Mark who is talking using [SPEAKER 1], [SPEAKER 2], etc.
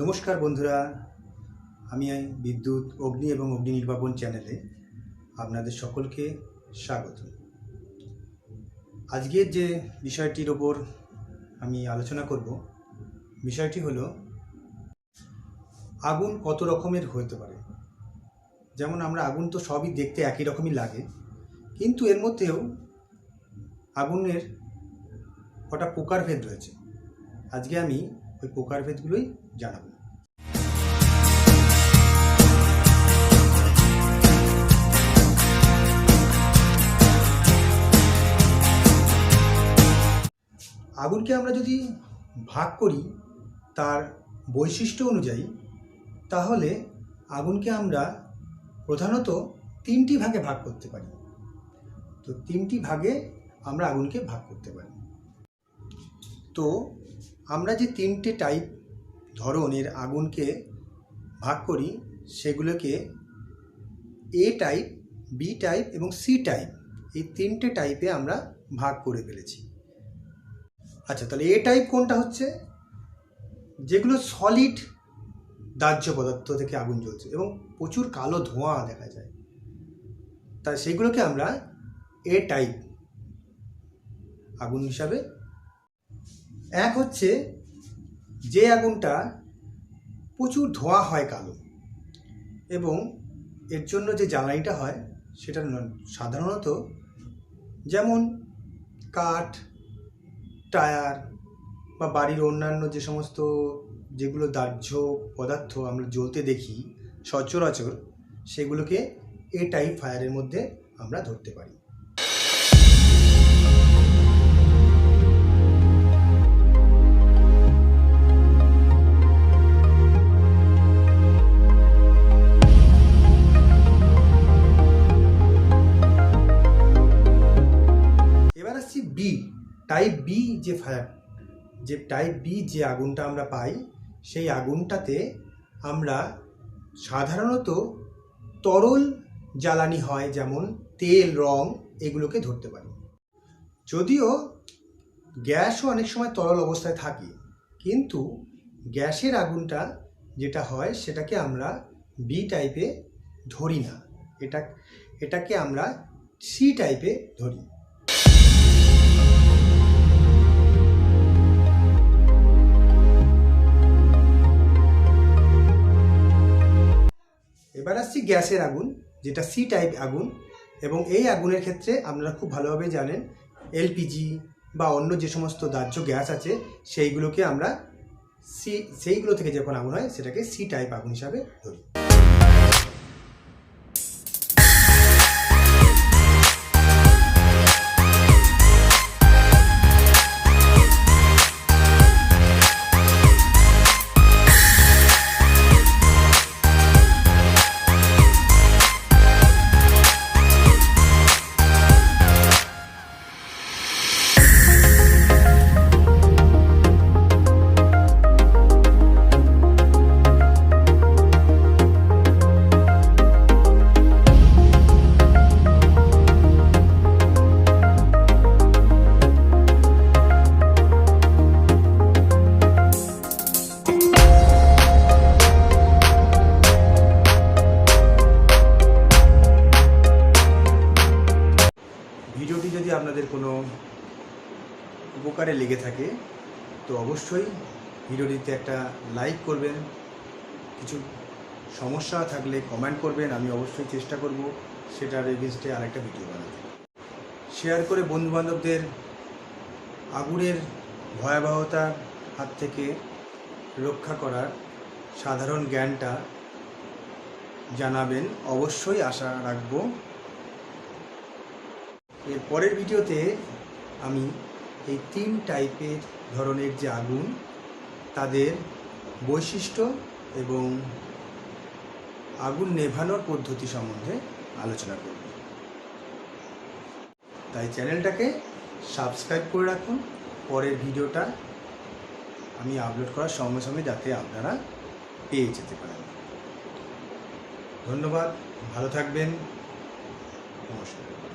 [SPEAKER 1] নমস্কার বন্ধুরা, আমি বিদ্যুৎ, অগ্নি এবং অগ্নি নির্বাপন চ্যানেলে আপনাদের সকলকে স্বাগত। আজকের যে বিষয়টির ওপর আমি আলোচনা করব, বিষয়টি হলো আগুন কত রকমের হতে পারে। যেমন আমরা আগুন তো সবই দেখতে একই রকমই লাগে, কিন্তু এর মধ্যেও আগুনের কটা প্রকারভেদ রয়েছে। আজকে আমি ওই প্রকারভেদগুলোই জানাব আগুনকে আমরা যদি ভাগ করি তার বৈশিষ্ট্য অনুযায়ী, তাহলে আগুনকে আমরা প্রধানত তিনটি ভাগে ভাগ করতে পারি। তো তিনটি ভাগে আমরা আগুনকে ভাগ করতে পারি। তো আমরা যে তিনটে টাইপ ধরনের আগুনকে ভাগ করি, সেগুলোকে এ টাইপ বি টাইপ এবং সি টাইপ এই তিনটে টাইপে আমরা ভাগ করে ফেলেছি। আচ্ছা তাহলে এ টাইপ কোনটা হচ্ছে? যেগুলো সলিড দাহ্য পদার্থ থেকে আগুন জ্বলছে এবং প্রচুর কালো ধোঁয়া দেখা যায়। তাই সেগুলোকে আমরা এ টাইপ আগুন হিসাবে এক হচ্ছে যে আগুনটা প্রচুর ধোঁয়া হয় কালো, এবং এর জন্য যে জ্বালানিটা হয় সেটা সাধারণত যেমন কাঠ, টায়ার বা বাড়ির অন্যান্য যে সমস্ত যেগুলো দাহ্য পদার্থ আমরা জ্বলতে দেখি সচরাচর সেগুলোকে এ টাইপ ফায়ারের মধ্যে আমরা ধরতে পারি। বি টাইপ বি যে ফায়ার যে টাইপ বি যে আগুনটা আমরা পাই, সেই আগুনটাতে আমরা সাধারণত তরল জ্বালানি হয়, যেমন তেল, রং এগুলোকে ধরতে পারি। যদিও গ্যাসও অনেক সময় তরল অবস্থায় থাকে, কিন্তু গ্যাসের আগুনটা যেটা হয়, সেটাকে আমরা বি টাইপে ধরি না। এটা, এটাকে আমরা সি টাইপে ধরি। আসছি গ্যাসের আগুন, যেটা সি টাইপ আগুন, এবং এই আগুনের ক্ষেত্রে আপনারা খুব ভালোভাবে জানেন এলপিজি বা অন্য যে সমস্ত দাহ্য গ্যাস আছে, সেইগুলোকে আমরা সি সেইগুলো থেকে যখন আগুন হয়, সেটাকে সি টাইপ আগুন হিসাবে ধরি। আপনাদের কোনো উপকারে লেগে থাকে, তো অবশ্যই ভিডিওটিতে একটা লাইক করবেন। কিছু সমস্যা থাকলে কমেন্ট করবেন, আমি অবশ্যই চেষ্টা করব সেটার এগেনস্টে আরেকটা ভিডিও বানাতে। শেয়ার করে বন্ধুবান্ধবদের আগুনের ভয়াবহতার হাত থেকে রক্ষা করার সাধারণ জ্ঞানটা জানাবেন। অবশ্যই আশা রাখব এর পরের ভিডিওতে আমি এই তিন টাইপের ধরনের যে আগুন, তাদের বৈশিষ্ট্য এবং আগুন নেভানোর পদ্ধতি সম্বন্ধে আলোচনা করব। তাই চ্যানেলটাকে সাবস্ক্রাইব করে রাখুন। পরের ভিডিওটা আমি আপলোড করার সঙ্গে সঙ্গে যাতে আপনারা পেয়ে যেতে পারেন। ধন্যবাদ, ভালো থাকবেন। নমস্কার।